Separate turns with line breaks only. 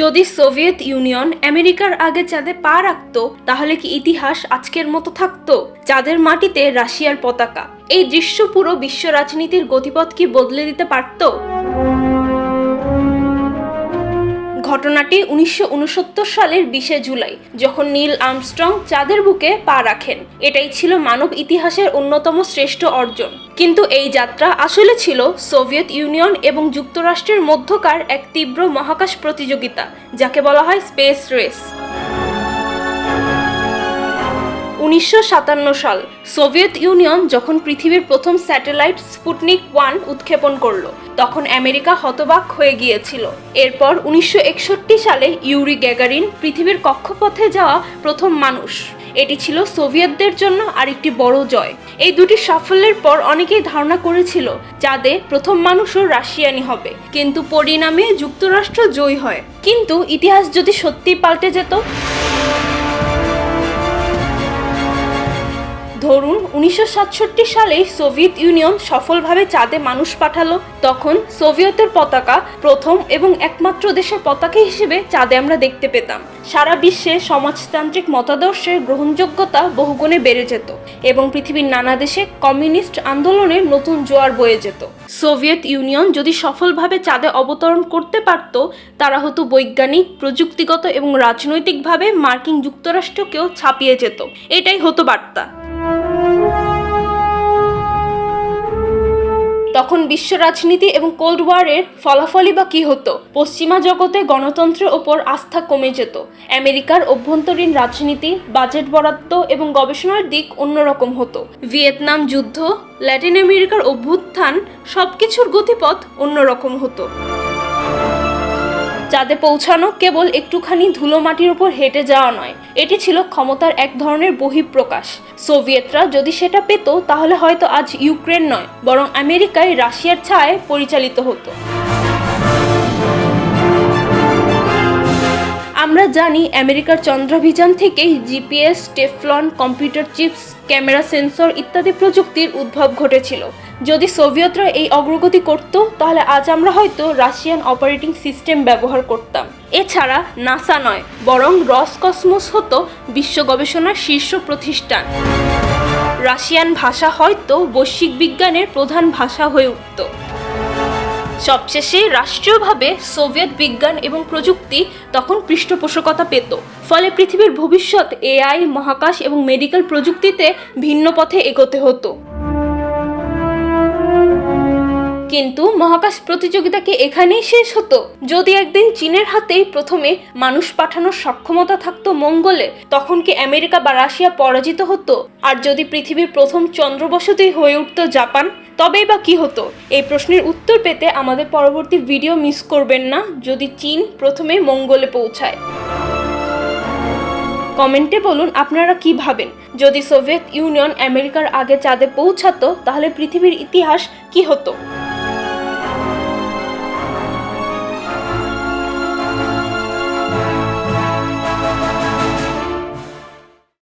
যদি Soviet union আমেরিকার আগে চাঁদে পা রাখত, তাহলে কি ইতিহাস আজকের মতো থাকত? চাঁদের মাটিতে রাশিয়ার পতাকা। এই দৃশ্য পুরো বিশ্ব রাজনীতির গতিপথ কি বদলে দিতে পারতো? ঘটনাটি উনিশশো উনসত্তর সালের বিশে জুলাই, যখন নীল আর্মস্ট্রং চাঁদের বুকে পা রাখেন। এটাই ছিল মানব ইতিহাসের অন্যতম শ্রেষ্ঠ অর্জন। কিন্তু এই যাত্রা আসলে ছিল সোভিয়েত ইউনিয়ন এবং যুক্তরাষ্ট্রের মধ্যকার এক তীব্র মহাকাশ প্রতিযোগিতা, যাকে বলা হয় স্পেস রেস। উনিশশো সাতান্ন সাল সোভিয়েত ইউনিয়ন যখন পৃথিবীর প্রথম স্যাটেলাইট স্পুটনিক ওয়ান উৎক্ষেপণ করল, তখন আমেরিকা হতবাক হয়ে গিয়েছিল। এরপর উনিশশো একষট্টি সালে ইউরি গ্যাগারিন পৃথিবীর কক্ষপথে যাওয়া প্রথম মানুষ। এটি ছিল সোভিয়েতদের জন্য আরেকটি বড় জয়। এই দুটি সাফল্যের পর অনেকেই ধারণা করেছিল চাঁদে প্রথম মানুষও রাশিয়ানি হবে। কিন্তু পরিণামে যুক্তরাষ্ট্র জয়ী হয়। কিন্তু ইতিহাস যদি সত্যি পাল্টে যেত উনিশশো সাতষট্টি সালে সোভিয়েত ইউনিয়ন সফলভাবে চাঁদে মানুষ পাঠালো। তখন সোভিয়েতের পতাকা প্রথম এবং একমাত্র দেশের পতাকা হিসেবে চাঁদে আমরা দেখতে পেতাম। সারা বিশ্বে সমাজতান্ত্রিক মতাদর্শের গ্রহণযোগ্যতা বহুগুণে বেড়ে যেত এবং পৃথিবীর নানা দেশে কমিউনিস্ট আন্দোলনের নতুন জোয়ার বয়ে যেত। সোভিয়েত ইউনিয়ন যদি সফলভাবে চাঁদে অবতরণ করতে পারত, তারা হতো বৈজ্ঞানিক, প্রযুক্তিগত এবং রাজনৈতিকভাবে মার্কিন যুক্তরাষ্ট্রকেও ছাপিয়ে যেত। এটাই হতো বার্তা। তখন বিশ্ব রাজনীতি এবং কোল্ড ওয়ারের ফলাফলই বা কী হতো? পশ্চিমা জগতে গণতন্ত্রের ওপর আস্থা কমে যেত। আমেরিকার অভ্যন্তরীণ রাজনীতি, বাজেট বরাদ্দ এবং গবেষণার দিক অন্যরকম হতো। ভিয়েতনাম যুদ্ধ, ল্যাটিন আমেরিকার অভ্যুত্থান, সবকিছুর গতিপথ অন্যরকম হতো। চাঁদে পৌঁছানো কেবল একটুখানি ধুলো মাটির উপর হেঁটে যাওয়া নয়। এটি ছিল ক্ষমতার এক ধরনের বহিঃপ্রকাশ। সোভিয়েতরা যদি সেটা পেত, তাহলে হয়তো আজ ইউক্রেন নয়, বরং আমেরিকায় রাশিয়ার ছায় পরিচালিত হতো। আমরা জানি আমেরিকার চন্দ্রাভিযান থেকেই GPS, Teflon, computer chips, camera sensor ইত্যাদি প্রযুক্তির উদ্ভব ঘটেছিল। যদি সোভিয়েতরা এই অগ্রগতি করত, তাহলে আজ আমরা হয়তো রাশিয়ান অপারেটিং সিস্টেম ব্যবহার করতাম। এছাড়া নাসা নয়, বরং রসকসমোস হতো বিশ্ব গবেষণার শীর্ষ প্রতিষ্ঠান। রাশিয়ান ভাষা হয়তো বৈশ্বিক বিজ্ঞানের প্রধান ভাষা হয়ে উঠত। সবশেষে রাষ্ট্রীয়ভাবে সোভিয়েত বিজ্ঞান এবং প্রযুক্তি তখন পৃষ্ঠপোষকতা পেত। ফলে পৃথিবীর ভবিষ্যৎ, এআই, মহাকাশ এবং মেডিকেল প্রযুক্তিতে ভিন্ন পথে এগোতে হতো। কিন্তু মহাকাশ প্রতিযোগিতা কি এখানেই শেষ হতো? যদি একদিন চীনের হাতেই প্রথমে মানুষ পাঠানোর সক্ষমতা থাকতো মঙ্গলে, তখন কি আমেরিকা বা রাশিয়া পরাজিত হতো? আর যদি পৃথিবীর প্রথম চন্দ্রবসতি হয়ে উঠত জাপান? তবেই বা কি হতো? এই প্রশ্নের উত্তর পেতে আমাদের পরবর্তী ভিডিও মিস করবেন না, যদি চীন প্রথমে মঙ্গলে পৌঁছায়। কমেন্টে বলুন আপনারা কি ভাবেন? যদি সোভিয়েত ইউনিয়ন আমেরিকার আগে চাঁদে পৌঁছাতো, তাহলে পৃথিবীর ইতিহাস কি হতো?